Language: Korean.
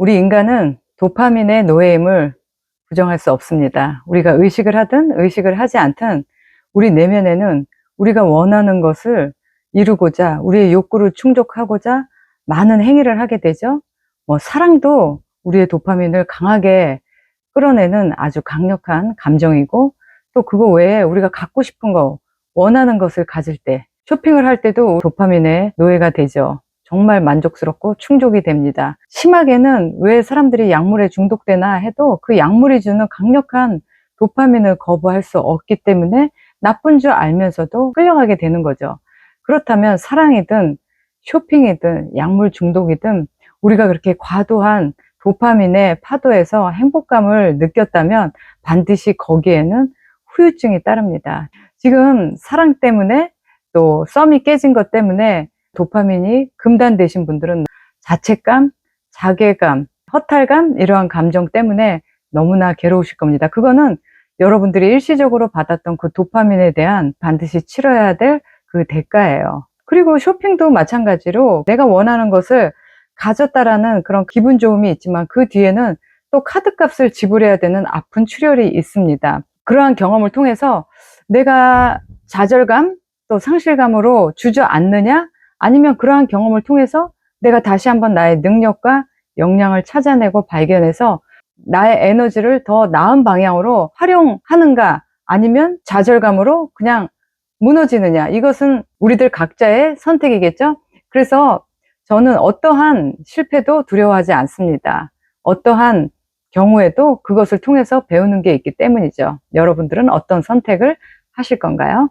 우리 인간은 도파민의 노예임을 부정할 수 없습니다. 우리가 의식을 하든 의식을 하지 않든 우리 내면에는 우리가 원하는 것을 이루고자 우리의 욕구를 충족하고자 많은 행위를 하게 되죠. 뭐 사랑도 우리의 도파민을 강하게 끌어내는 아주 강력한 감정이고 또 그거 외에 우리가 갖고 싶은 거 원하는 것을 가질 때 쇼핑을 할 때도 도파민의 노예가 되죠. 정말 만족스럽고 충족이 됩니다. 심하게는 왜 사람들이 약물에 중독되나 해도 그 약물이 주는 강력한 도파민을 거부할 수 없기 때문에 나쁜 줄 알면서도 끌려가게 되는 거죠. 그렇다면 사랑이든 쇼핑이든 약물 중독이든 우리가 그렇게 과도한 도파민의 파도에서 행복감을 느꼈다면 반드시 거기에는 후유증이 따릅니다. 지금 사랑 때문에 또 썸이 깨진 것 때문에 도파민이 금단되신 분들은 자책감, 자괴감, 허탈감 이러한 감정 때문에 너무나 괴로우실 겁니다. 그거는 여러분들이 일시적으로 받았던 그 도파민에 대한 반드시 치러야 될 그 대가예요. 그리고 쇼핑도 마찬가지로 내가 원하는 것을 가졌다라는 그런 기분 좋음이 있지만 그 뒤에는 또 카드 값을 지불해야 되는 아픈 출혈이 있습니다. 그러한 경험을 통해서 내가 좌절감 또 상실감으로 주저앉느냐 아니면 그러한 경험을 통해서 내가 다시 한번 나의 능력과 역량을 찾아내고 발견해서 나의 에너지를 더 나은 방향으로 활용하는가? 아니면 좌절감으로 그냥 무너지느냐? 이것은 우리들 각자의 선택이겠죠? 그래서 저는 어떠한 실패도 두려워하지 않습니다. 어떠한 경우에도 그것을 통해서 배우는 게 있기 때문이죠. 여러분들은 어떤 선택을 하실 건가요?